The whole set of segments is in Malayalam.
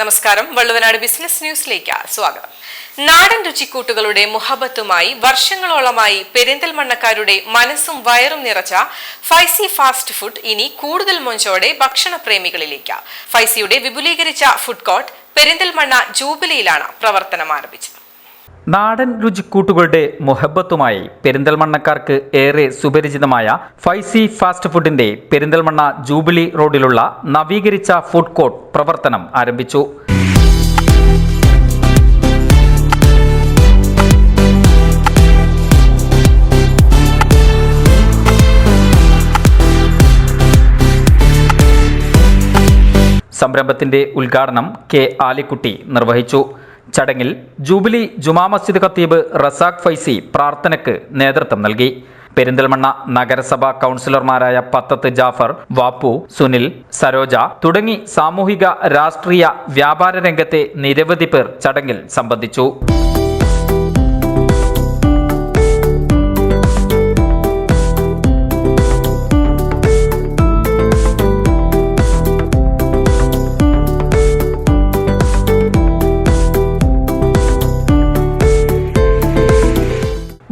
നമസ്കാരം. വള്ളുവനാട് ബിസിനസ് ന്യൂസിലേക്ക് സ്വാഗതം. നാടൻ രുചിക്കൂട്ടുകളുടെ മുഹബത്തുമായി വർഷങ്ങളോളമായി പെരിന്തൽമണ്ണക്കാരുടെ മനസ്സും വയറും നിറച്ച ഫൈസി ഫാസ്റ്റ് ഫുഡ് ഇനി കൂടുതൽ മൊഞ്ചോടെ ഭക്ഷണപ്രേമികളിലേക്ക് ഫൈസിയുടെ വിപുലീകരിച്ച ഫുഡ് കോർട്ട് പെരിന്തൽമണ്ണ ജൂബിലിയിലാണ് പ്രവർത്തനം ആരംഭിച്ചത്. നാടൻ രുചിക്കൂട്ടുകളുടെ മുഹബത്തുമായി പെരിന്തൽമണ്ണക്കാർക്ക് ഏറെ സുപരിചിതമായ ഫൈസി ഫാസ്റ്റ് ഫുഡിന്റെ പെരിന്തൽമണ്ണ ജൂബിലി റോഡിലുള്ള നവീകരിച്ച ഫുഡ് കോർട്ട് പ്രവർത്തനം ആരംഭിച്ചു. സംരംഭത്തിന്റെ ഉദ്ഘാടനം കെ ആലിക്കുട്ടി നിർവഹിച്ചു. ചടങ്ങിൽ ജൂബിലി ജുമാ മസ്ജിദ് ഖത്തീബ് റസാഖ് ഫൈസി പ്രാർത്ഥനയ്ക്ക് നേതൃത്വം നൽകി. പെരിന്തൽമണ്ണ നഗരസഭാ കൗൺസിലർമാരായ പത്തത്ത് ജാഫർ വാപ്പു സുനിൽ സരോജ തുടങ്ങി സാമൂഹിക രാഷ്ട്രീയ വ്യാപാര രംഗത്തെ നിരവധി പേർ ചടങ്ങിൽ സംബന്ധിച്ചു.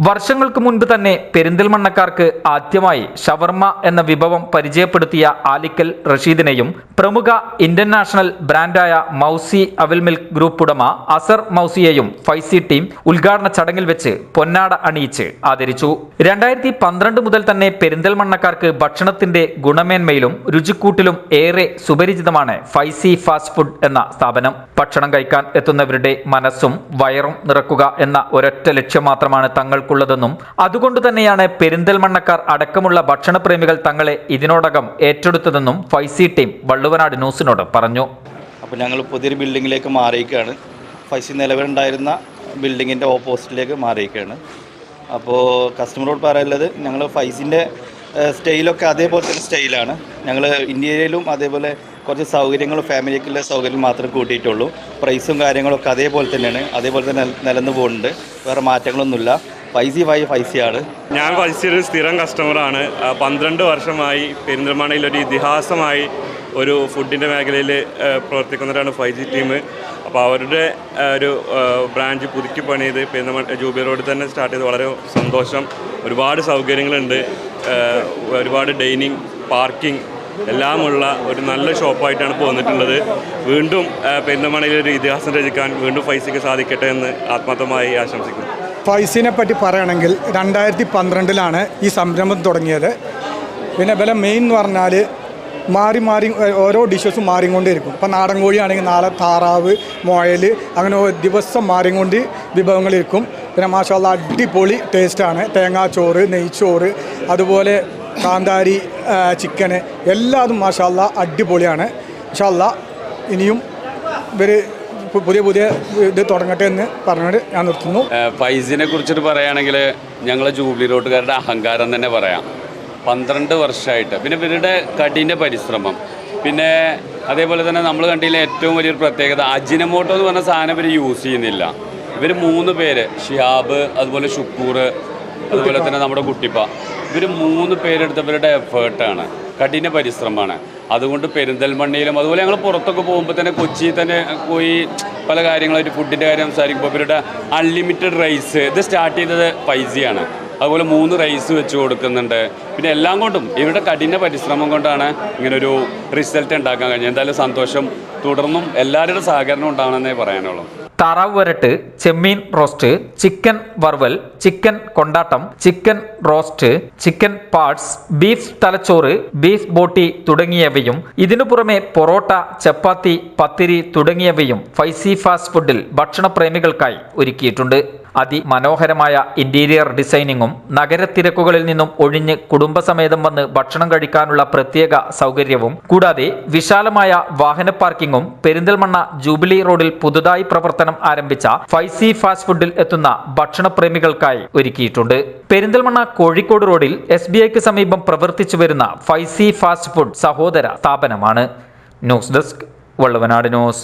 വർഷങ്ങൾക്ക് മുൻപ് തന്നെ പെരിന്തൽമണ്ണക്കാർക്ക് ആദ്യമായി ഷവർമ എന്ന വിഭവം പരിചയപ്പെടുത്തിയ ആലിക്കൽ റഷീദിനെയും പ്രമുഖ ഇന്റർനാഷണൽ ബ്രാൻഡായ മൗസി അവൽ മിൽക്ക് ഗ്രൂപ്പ് ഉടമ അസർ മൗസിയെയും ഫൈസി ടീം ഉദ്ഘാടന ചടങ്ങിൽ വെച്ച് പൊന്നാട അണിയിച്ച് ആദരിച്ചു. രണ്ടായിരത്തി പന്ത്രണ്ട് മുതൽ തന്നെ പെരിന്തൽമണ്ണക്കാർക്ക് ഭക്ഷണത്തിന്റെ ഗുണമേന്മയിലും രുചിക്കൂട്ടിലും ഏറെ സുപരിചിതമാണ് ഫൈസി ഫാസ്റ്റ് ഫുഡ് എന്ന സ്ഥാപനം. ഭക്ഷണം കഴിക്കാൻ എത്തുന്നവരുടെ മനസ്സും വയറും നിറക്കുക എന്ന ഒരൊറ്റ ലക്ഷ്യം മാത്രമാണ് തങ്ങൾക്കുള്ളതെന്നും അതുകൊണ്ട് തന്നെയാണ് പെരിന്തൽമണ്ണക്കാർ അടക്കമുള്ള ഭക്ഷണപ്രേമികൾ തങ്ങളെ ഇതിനോടകം ഏറ്റെടുത്തതെന്നും ഫൈസി ടീം വള്ളുവനാട് ന്യൂസിനോട് പറഞ്ഞു. അപ്പോൾ ഞങ്ങൾ പുതിയൊരു ബിൽഡിങ്ങിലേക്ക് മാറിയിരിക്കുകയാണ്. ഫൈസി നിലവിലുണ്ടായിരുന്ന ബിൽഡിങ്ങിന്റെ ഓപ്പോസിറ്റിലേക്ക് മാറിയിരിക്കുകയാണ്. അപ്പോൾ കസ്റ്റമറോട് പറയാനുള്ളത് ഞങ്ങൾ ഫൈസിന്റെ സ്റ്റൈലൊക്കെ അതേപോലെ തന്നെ സ്റ്റൈലാണ്. ഞങ്ങൾ ഇന്ത്യയിലും അതേപോലെ കുറച്ച് സൗകര്യങ്ങൾ ഫാമിലിക്കുള്ള സൗകര്യം മാത്രം കൂട്ടിയിട്ടുള്ളൂ. പ്രൈസും കാര്യങ്ങളൊക്കെ അതേപോലെ തന്നെയാണ്. അതേപോലെ തന്നെ നില- നിലനിന്ന് പോകുന്നുണ്ട്. വേറെ മാറ്റങ്ങളൊന്നുമില്ല. ഫൈസി ഫൈ ഫൈസിയാണ്. ഞാൻ ഒരു സ്ഥിരം കസ്റ്റമറാണ് പന്ത്രണ്ട് വർഷമായി പെരിന്തൽമണ്ണയിൽ ഒരു ഇതിഹാസമായി ഒരു ഫുഡിന്റെ മേഖലയിൽ പ്രവർത്തിക്കുന്നവരാണ് ഫൈസി ടീം അപ്പോൾ അവരുടെ ഒരു ബ്രാഞ്ച് പുതുക്കി പണിയത് പെരിന്തൽമണ്ണ ജൂബി റോഡിൽ തന്നെ സ്റ്റാർട്ട് ചെയ്ത് വളരെ സന്തോഷം. ഒരുപാട് സൗകര്യങ്ങളുണ്ട്. ഒരുപാട് ഡൈനിങ് പാർക്കിംഗ് എല്ലാമുള്ള ഒരു നല്ല ഷോപ്പായിട്ടാണ് ഇപ്പോൾ വന്നിട്ടുള്ളത് വീണ്ടും പെരുന്തമണയിൽ ഒരു ഇതിഹാസം രചിക്കാൻ വീണ്ടും ഫൈസിക്ക് സാധിക്കട്ടെ എന്ന് ആത്മാർത്ഥമായി ആശംസിക്കുന്നു. ഫൈസിനെ പറ്റി പറയുകയാണെങ്കിൽ രണ്ടായിരത്തി പന്ത്രണ്ടിലാണ് ഈ സംരംഭം തുടങ്ങിയത്. പിന്നെ വില മെയിൻ എന്ന് പറഞ്ഞാൽ മാറി മാറി ഓരോ ഡിഷസും മാറിക്കൊണ്ടിരിക്കും ഇപ്പം നാടൻ കോഴിയാണെങ്കിൽ നാളെ താറാവ് മുയൽ അങ്ങനെ ദിവസം മാറിക്കൊണ്ട് വിഭവങ്ങളിരിക്കും. പിന്നെ മാഷാല്ല അടിപൊളി ടേസ്റ്റാണ് തേങ്ങാച്ചോറ് നെയ്ച്ചോറ് അതുപോലെ കാന്താരി ചിക്കന് എല്ലാതും മാഷാല്ല അടിപൊളിയാണ്. മാഷാല്ല ഇനിയും ഇവർ പുതിയ പുതിയ ഇത് തുടങ്ങട്ടെ എന്ന് പറഞ്ഞുകൊണ്ട് ഞാൻ നിർത്തുന്നു. ഫൈസിനെ കുറിച്ചിട്ട് പറയുകയാണെങ്കിൽ ഞങ്ങൾ ജൂബിലി റോട്ടുകാരുടെ അഹങ്കാരം തന്നെ പറയാം. പന്ത്രണ്ട് വർഷമായിട്ട്. പിന്നെ ഇവരുടെ കഠിന പരിശ്രമം. പിന്നെ അതേപോലെ തന്നെ നമ്മൾ കണ്ടില്ല ഏറ്റവും വലിയൊരു പ്രത്യേകത അജിനമോട്ടോ എന്ന് പറഞ്ഞ സാധനം ഇവർ യൂസ് ചെയ്യുന്നില്ല. ഇവർ മൂന്ന് പേര് ഷിയാബ് അതുപോലെ ഷുക്കൂർ അതുപോലെ തന്നെ നമ്മുടെ കുട്ടിപ്പ. ഇവർ മൂന്ന് പേരെടുത്തവരുടെ എഫേർട്ടാണ് കഠിന പരിശ്രമമാണ്. അതുകൊണ്ട് പെരിന്തൽമണ്ണയിലും അതുപോലെ ഞങ്ങൾ പുറത്തൊക്കെ പോകുമ്പോൾ തന്നെ കൊച്ചിയിൽ തന്നെ പോയി പല കാര്യങ്ങളായിട്ട് ഫുഡിന്റെ കാര്യം സംസാരിക്കുമ്പോൾ ഇവരുടെ അൺലിമിറ്റഡ് റൈസ് ഇത് സ്റ്റാർട്ട് ചെയ്തത് പൈസയാണ് അതുപോലെ മൂന്ന് റൈസ് വെച്ച് കൊടുക്കുന്നുണ്ട്. പിന്നെ എല്ലാം കൊണ്ടും ഇവരുടെ കഠിന പരിശ്രമം കൊണ്ടാണ് ഇങ്ങനൊരു റിസൾട്ട് ഉണ്ടാക്കാൻ കഴിഞ്ഞത്. എന്തായാലും സന്തോഷം തുടർന്നും എല്ലാവരുടെ സഹകരണം ഉണ്ടാവണമെന്നേ പറയാനുള്ളൂ. താറാവ് വരട്ട് ചെമ്മീൻ റോസ്റ്റ് ചിക്കൻ വറുവൽ ചിക്കൻ കൊണ്ടാട്ടം chicken roast chicken parts beef തലച്ചോറ് ബീഫ് ബോട്ടി തുടങ്ങിയവയും ഇതിനു പുറമെ പൊറോട്ട ചപ്പാത്തി പത്തിരി തുടങ്ങിയവയും ഫൈസി ഫാസ്റ്റ് ഫുഡിൽ ഭക്ഷണപ്രേമികൾക്കായി ഒരുക്കിയിട്ടുണ്ട്. അതിമനോഹരമായ ഇന്റീരിയർ ഡിസൈനിങ്ങും നഗരത്തിരക്കുകളിൽ നിന്നും ഒഴിഞ്ഞ് കുടുംബസമേതം വന്ന് ഭക്ഷണം കഴിക്കാനുള്ള പ്രത്യേക സൗകര്യവും കൂടാതെ വിശാലമായ വാഹന പാർക്കിങ്ങും പെരിന്തൽമണ്ണ ജൂബിലി റോഡിൽ പുതുതായി പ്രവർത്തനം ആരംഭിച്ച ഫൈസി ഫാസ്റ്റ് ഫുഡിൽ എത്തുന്ന ഭക്ഷണപ്രേമികൾക്കായി ഒരുക്കിയിട്ടുണ്ട്. പെരിന്തൽമണ്ണ കോഴിക്കോട് റോഡിൽ എസ് ബി ഐക്ക് സമീപം പ്രവർത്തിച്ചു വരുന്ന ഫൈസി ഫാസ്റ്റ് ഫുഡ് സഹോദര സ്ഥാപനമാണ്. News desk Valluvanad news.